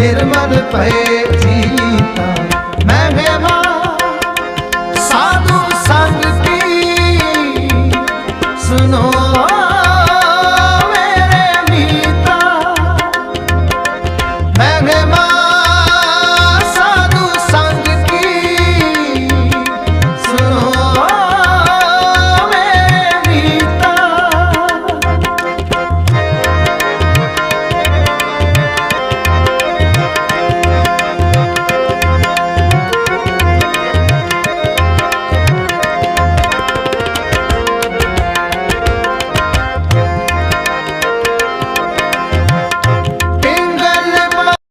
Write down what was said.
ਨਿਰਮਲ ਭਏ ਜੀਤਾ। ਮੈਂ ਗਵਾ ਸਾਧੂ ਸੰਗ ਕੀ ਸੁਨੋ